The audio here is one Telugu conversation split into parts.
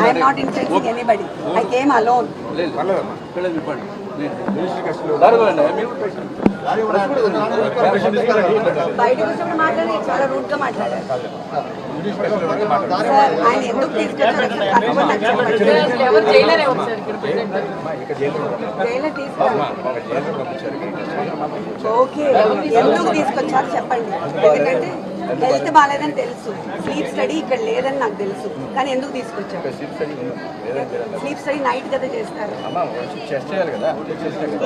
I'm not influencing anybody I came alone బయటకు వచ్చినప్పుడు మాట్లాడి చాలా గా మాట్లాడారు. ఆయన తీసుకొచ్చారు ఓకే ఎందుకు తీసుకొచ్చారు చెప్పండి. ఎందుకంటే హెల్త్ బాగాలేదని తెలుసు. స్లీప్ స్టడీ ఇక్కడ లేదని నాకు తెలుసు. కానీ ఎందుకు తీసుకొచ్చారు స్లీప్ స్టడీ నైట్ కదా చేస్తారు.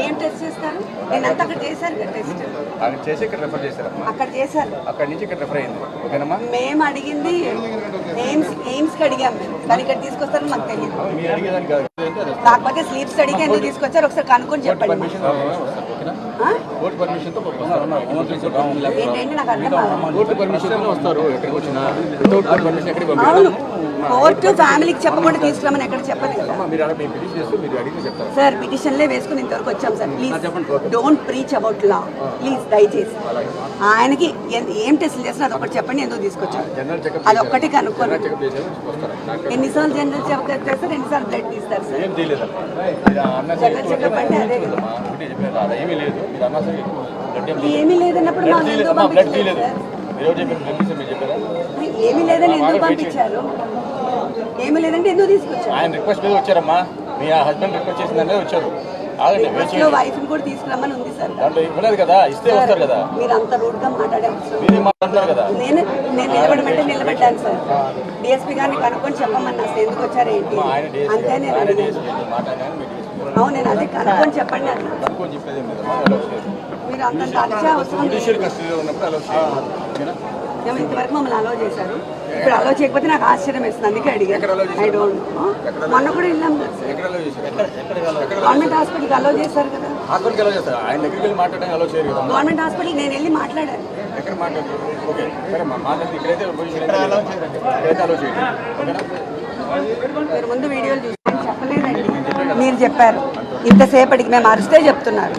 ఏం టెస్ట్ చేస్తారు? నేను అంతా అక్కడ చేశారు కదా టెస్ట్. అక్కడ చేసి ఇక్కడ రెఫర్ చేశారమ్మా అక్కడ చేశారు. అక్కడి నుంచి ఇక్కడ రెఫర్ అయింది. ఓకేనమ్మా మేము అడిగింది ఎయిమ్స్ ఎయిమ్స్కి అడిగాం. మేము కానీ ఇక్కడ తీసుకొస్తారని మాకు తెలియదు. కాకపోతే స్లీప్ స్టడీకి ఎందుకు తీసుకొచ్చారు? ఒకసారి కనుక్కొని చెప్పండి? కోర్టు పర్మిషన్తో ఏంటంటే నాకు అర్థం కావాలి కోర్టు పర్మిషన్ వస్తారు. ఎక్కడికి వచ్చినా. వితౌట్ కోర్టు పర్మిషన్ ఎక్కడికి పంపించారు? కోర్టు ఫ్యామిలీకి చెప్పకుండా తీసుకురామని ఎక్కడ చెప్పలేదు సార్ పిటిషన్లే వేసుకుని ఇంతవరకు వచ్చాం sir. Please don't preach about law please దయచేసి. ఆయనకి ఏం టెస్ట్లు చేస్తున్నా అదొకటి చెప్పండి ఎందుకు చెకప్ అదొక్కటి నాకు ఎన్నిసార్లు జనరల్ చెకప్ చేస్తారు ఎన్నిసార్లు బ్లడ్ తీస్తారు సార్? జనరల్ చెకప్ అంటే అదే. ఏమీ లేదన్నప్పుడు బ్లడ్ తీయలేదు ఏమీ లేదని ఎందుకు పంపించారు? ఏమీ లేదంటే ఎందుకు తీసుకొచ్చారు? ఆయన రిక్వెస్ట్ మీద వచ్చారమ్మా. మీ హస్బెండ్ రిక్వెస్ట్ చేసిందనే వచ్చారు. ఆగండి వైఫ్ కూడా తీసుకురమ్మని ఉంది సార్. దాంట్లో ఇవ్వలేదు కదా ఇస్తే వస్తారు కదా. మీరు అంత రూడ్గా మాట్లాడారు కదా. నేను నేను నిలబడమంటే నిలబడ్డాను సార్. డిఎస్పీ గారిని కనుక్కొని ఎందుకు వచ్చారు ఏంటి అంతే నేను అవును నేను అదే కనుక్కొని చెప్పండి మీరు అంత అవసరం మేము ఇంతవరకు మమ్మల్ని అలో చేశారు. ఇప్పుడు అలో చేయకపోతే నాకు ఆశ్చర్యం వేస్తుంది. అందుకే అడిగాను. ఐ డోంట్ మొన్న కూడా వెళ్ళాం. గవర్నమెంట్ హాస్పిటల్కి అలో చేశారు? కదా. గవర్నమెంట్ హాస్పిటల్కి నేను వెళ్ళి మాట్లాడాను. మీరు ముందు వీడియోలు చూసి చెప్పలేదండి. మీరు చెప్పారు. ఇంతసేపటికి మేము అరిస్తే చెప్తున్నారు.